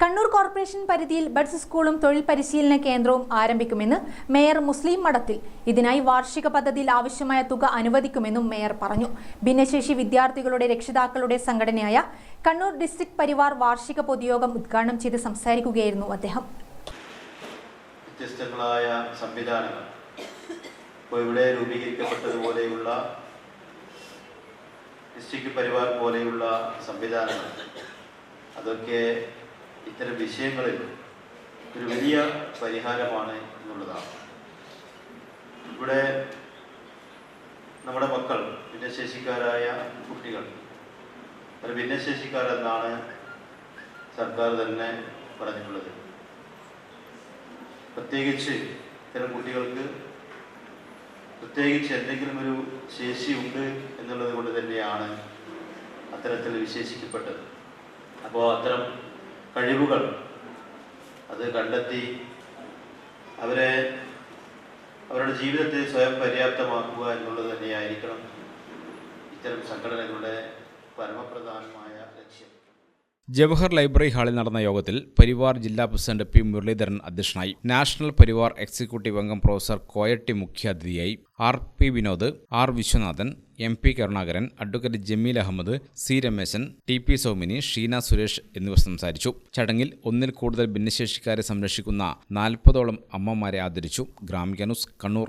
Kannur corporation പരിധിയിൽ buds സ്കൂളും തൊഴിൽ പരിശീലന കേന്ദ്രവും ആരംഭിക്കുമെന്ന് മേയർ മുസ്ലിം മഠത്തിൽ ഇതിനായി വാർഷിക പദ്ധതിയിൽ ആവശ്യമായ തുക അനുവദിക്കുമെന്നും മേയർ പറഞ്ഞു. ഭിന്നശേഷി വിദ്യാർത്ഥികളുടെ രക്ഷിതാക്കളുടെ സംഘടനയായ കണ്ണൂർ ഡിസ്ട്രിക്ട് പരിവാർ വാർഷിക പൊതുയോഗം ഉദ്ഘാടനം ചെയ്ത് സംസാരിക്കുകയായിരുന്നു അദ്ദേഹം. ഡിസ്ട്രിക്ട് പരിവാർ പോലെയുള്ള സംവിധാനങ്ങൾ. അതൊക്കെ ഇത്തരം വിഷയങ്ങളിൽ ഒരു വലിയ പരിഹാരമാണ് എന്നുള്ളതാണ്. ഇവിടെ നമ്മുടെ മക്കൾ ഭിന്നശേഷിക്കാരായ കുട്ടികൾ. ഒരു ഭിന്നശേഷിക്കാരെന്നാണ് സർക്കാർ തന്നെ പറഞ്ഞിട്ടുള്ളത്. പ്രത്യേകിച്ച് ഇത്തരം കുട്ടികൾക്ക് പ്രത്യേകിച്ച് എന്തെങ്കിലും ഒരു ശേഷിയുണ്ട് എന്നുള്ളത് കൊണ്ട് തന്നെയാണ് അത്തരത്തിൽ വിശേഷിക്കപ്പെട്ടത്. അപ്പോൾ അത്തരം കഴിവുകൾ. അത് കണ്ടെത്തി അവരെ അവരുടെ ജീവിതത്തെ സ്വയം പര്യാപ്തമാക്കുക എന്നുള്ളത് തന്നെയായിരിക്കണം. ഇത്തരം സംഘടനകളുടെ പരമപ്രധാനമായ ലക്ഷ്യം. ജവഹർ ലൈബ്രറി ഹാളിൽ നടന്ന യോഗത്തിൽ പരിവാർ ജില്ലാ പ്രസിഡന്റ് പി മുരളീധരൻ അധ്യക്ഷനായി. നാഷണൽ പരിവാർ എക്സിക്യൂട്ടീവ് അംഗം പ്രൊഫസർ കോയട്ടി മുഖ്യാതിഥിയായി R P Vinod R Viswanathan M P Karunakaran advocate Jameel Ahammed C Rameshan T P Soumini Sheena Suresh എന്നിവർ സംസാരിച്ചു. ചടങ്ങിൽ ഒന്നിൽ കൂടുതൽ ഭിന്നശേഷിക്കാരെ സംരക്ഷിക്കുന്ന നാൽപ്പതോളം അമ്മമാരെ ആദരിച്ചു. ഗ്രാമിക കണ്ണൂർ.